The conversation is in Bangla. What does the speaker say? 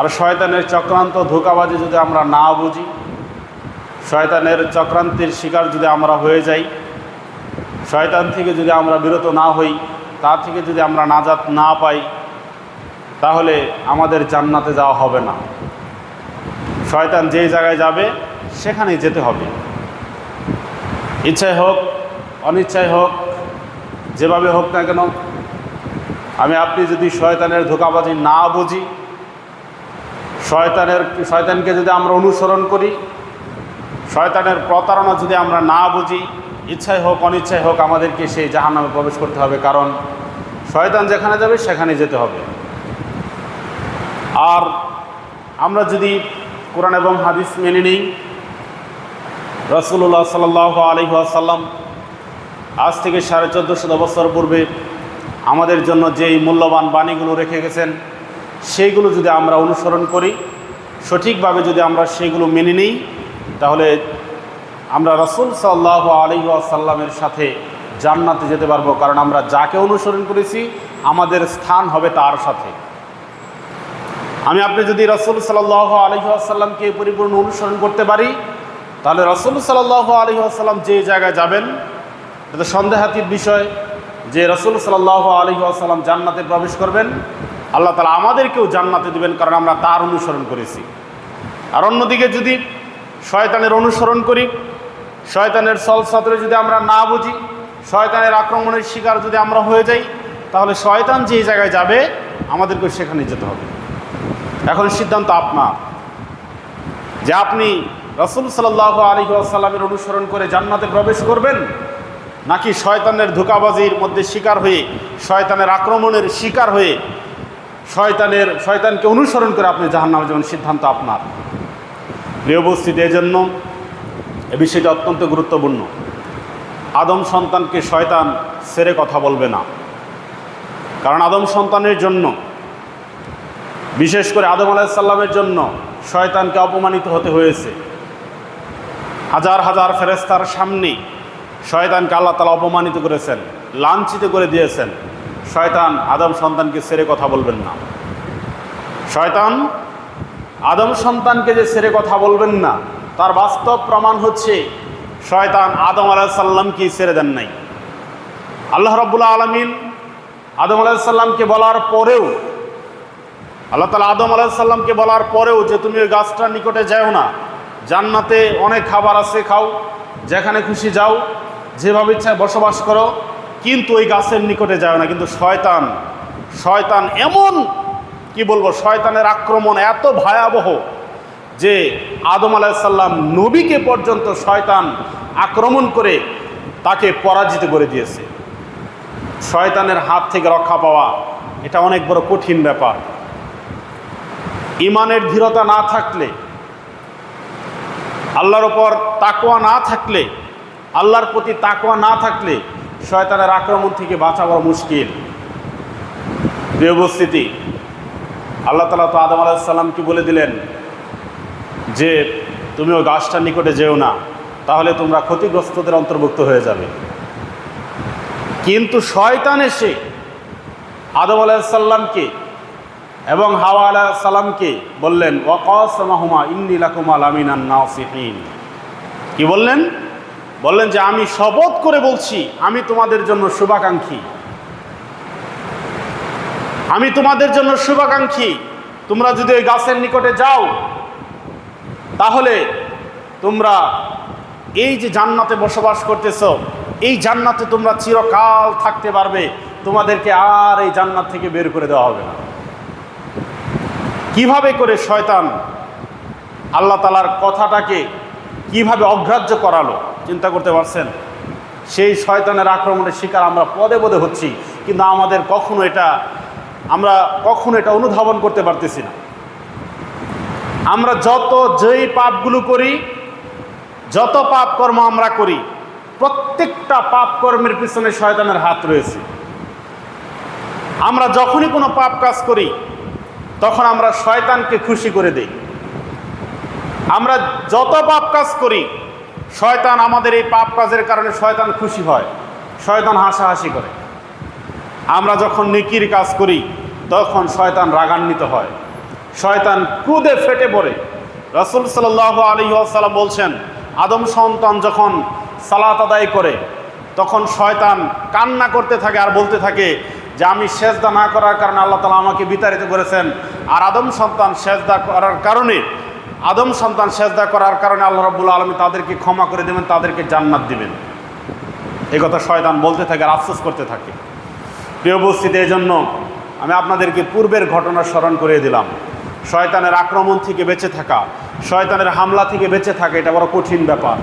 আর শয়তানের চক্রান্ত ধোকাবাজি যদি আমরা না বুঝি, শয়তানের চক্রান্তের শিকার যদি আমরা হয়ে যাই, শয়তান থেকে যদি আমরা বিরত না হই, তা থেকে যদি আমরা নাজাত না পাই, তাহলে আমাদের জান্নাতে যাওয়া হবে না। শয়তান যেই জায়গায় যাবে, সেখানেই যেতে হবে। ইচ্ছায় হোক, অনিচ্ছায় হোক, যেভাবে হোক না কেন, আমি আপনি যদি শয়তানের ধোকাবাজি না বুঝি শয়তানের শয়তানকে যদি আমরা অনুসরণ করি, শয়তানের প্রতারণা যদি আমরা না বুঝি ইচ্ছায় হোক, অনিচ্ছাই হোক, আমাদেরকে সেই জাহান্নামে প্রবেশ করতে হবে, কারণ শয়তান যেখানে যাবে সেখানে যেতে হবে। আর আমরা যদি কোরআন এবং হাদিস মেনে নিই রসুল্লাহ সাল্লাহ আলহাসাল্লাম আজ থেকে সাড়ে চোদ্দোশো বছর পূর্বে আমাদের জন্য যেই মূল্যবান বাণীগুলো রেখে গেছেন সেইগুলো যদি আমরা অনুসরণ করি, সঠিকভাবে যদি আমরা সেগুলো মেনে নিই, তাহলে আমরা রসুল সাল্লাহ আলী আসাল্লামের সাথে জান্নাতে যেতে পারব, কারণ আমরা যাকে অনুসরণ করেছি, আমাদের স্থান হবে তার সাথে। আমি আপনি যদি রসুল সাল্লাহ আলী আসাল্লামকে পরিপূর্ণ অনুসরণ করতে পারি, তাহলে রসুল সাল্লাহ আলী আসাল্লাম যে জায়গায় যাবেন, এটা সন্দেহাতীত বিষয় যে রসুল সাল্লাহ আলী আসাল্লাম জান্নাতে প্রবেশ করবেন। আল্লাহ তালা আমাদেরকেও জান্নাতে দেবেন, কারণ আমরা তার অনুসরণ করেছি। আর অন্যদিকে যদি শয়তানের অনুসরণ করি, শয়তানের সলসাতরে যদি আমরা না বুঝি, শয়তানের আক্রমণের শিকার যদি আমরা হয়ে যাই, তাহলে শয়তান যেই জায়গায় যাবে আমাদেরকে সেখানে যেতে হবে। এখন সিদ্ধান্ত আপনার। যে আপনি রসুল সাল্লাহ আলী আসাল্লামের অনুসরণ করে জান্নাতে প্রবেশ করবেন, নাকি শয়তানের ধোকাবাজির মধ্যে শিকার হয়ে, শয়তানের আক্রমণের শিকার হয়ে শয়তানের, শয়তানকে অনুসরণ করে আপনি জাহান্নামে যাবেন সিদ্ধান্ত আপনার। প্রিয় এজন্য এ বিষয়টি অত্যন্ত গুরুত্বপূর্ণ। আদম সন্তানকে শয়তান সেরে কথা বলবে না। কারণ আদম সন্তানের জন্য, বিশেষ করে আদম আলাহিসাল্লামের জন্য শয়তানকে অপমানিত হতে হয়েছে। হাজার হাজার ফেরেস্তার সামনে শয়তানকে আল্লাহ তালা অপমানিত করেছেন, লাঞ্ছিত করে দিয়েছেন। শয়তান আদম সন্তানকে সেরে কথা বলবেন না। শয়তান আদম সন্তানকে যে সেরে কথা বলবেন না, তার বাস্তব প্রমাণ হচ্ছে শয়তান আদম আলাহিসাল্লামকে সেরে দেন নাই। আল্লাহ রব্বুল্লা আলমিন আদম আলাহিসাল্লামকে বলার পরেও, আল্লাহ তালা আদম আলাহিসাল্লামকে বলার পরেও যে তুমি ওই গাছটার নিকটে যাও না, জান্নাতে অনেক খাবার আছে, খাও, যেখানে খুশি যাও, যেভাবে ইচ্ছায় বসবাস করো কিন্তু ওই গাছের নিকটে যায় না। কিন্তু শয়তান শয়তান এমন, কি বলব, শয়তানের আক্রমণ এত ভয়াবহ যে আদম আলাহিসাল্লাম নবীকে পর্যন্ত শয়তান আক্রমণ করে তাকে পরাজিত করে দিয়েছে। শয়তানের হাত থেকে রক্ষা পাওয়া এটা অনেক বড় কঠিন ব্যাপার। ইমানের ধীরতা না থাকলে, আল্লাহর ওপর তাকোয়া না থাকলে, আল্লাহর প্রতি তাকোয়া না থাকলে শয়তানের আক্রমণ থেকে বাঁচা বড় মুশকিল। প্রিয় উপস্থিতি, আল্লাহ তালা তো আদম আলাহিসাল্লামকে বলে দিলেন যে তুমি ওই গাছটার নিকটে যেও না, তাহলে তোমরা ক্ষতিগ্রস্তদের অন্তর্ভুক্ত হয়ে যাবে। কিন্তু শয়তান এসে আদম আলাহিসাল্লামকে এবং হাওয়া আলাহ সাল্লামকে বললেন ওয়াকসমাহুমা ইন্নিলাকুমাল আমিনান নাসিহীন। কি বললেন? বললেন যে, আমি শপথ করে বলছি, আমি তোমাদের জন্য শুভাকাঙ্ক্ষী। আমি তোমাদের জন্য শুভাকাঙ্ক্ষী। তোমরা যদি ওই গাছের নিকটে যাও, তাহলে তোমরা এই যে জান্নাতে বসবাস করতেছ, এই জান্নাতে তোমরা চিরকাল থাকতে পারবে। তোমাদেরকে আর এই জান্নাত থেকে বের করে দেওয়া হবে না। কীভাবে করে শয়তান আল্লাহ তালার কথাটাকে কীভাবে অগ্রাহ্য করালো? চিন্তা করতে পারছেন? সেই শয়তানের আক্রমণের শিকার আমরা পদে পদে হচ্ছি, কিন্তু আমাদের কখনো এটা, আমরা কখনো এটা অনুধাবন করতে পারতেছি না। আমরা যত যেই পাপগুলো করি, যত পাপ কর্ম আমরা করি, প্রত্যেকটা পাপ কর্মের পিছনে শয়তানের হাত রয়েছে। আমরা যখনই কোনো পাপ কাজ করি, তখন আমরা শয়তানকে খুশি করে দেই। আমরা যত পাপ কাজ করি শয়তান আমাদের এই পাপ কাজের কারণে শয়তান খুশি হয়। শয়তান হাসাহাসি করে। আমরা যখন নেকির কাজ করি, তখন শয়তান রাগান্বিত হয়। শয়তান ক্রুদে ফেটে পড়ে। রসুল সাল্লাহ আলী আসাল্লাম বলছেন, আদম সন্তান যখন সালাত আদায় করে, তখন শয়তান কান্না করতে থাকে আর বলতে থাকে যে, আমি সেজদা না করার কারণে আল্লাহ তালা আমাকে বিতাড়িত করেছেন। আর আদম সন্তান সেজদা করার কারণে আদম সন্তান সেজদা করার কারণে আল্লাহ রব্বুল আলমী তাদেরকে ক্ষমা করে দেবেন, তাদেরকে জান্নাত দিবেন। এই কথা শয়তান বলতে থাকে আর আফসোস করতে থাকে। প্রিয় উপস্থিতি এই জন্য আমি আপনাদেরকে পূর্বের ঘটনা স্মরণ করিয়ে দিলাম। শয়তানের আক্রমণ থেকে বেঁচে থাকা, শয়তানের হামলা থেকে বেঁচে থাকা, এটা বড় কঠিন ব্যাপার।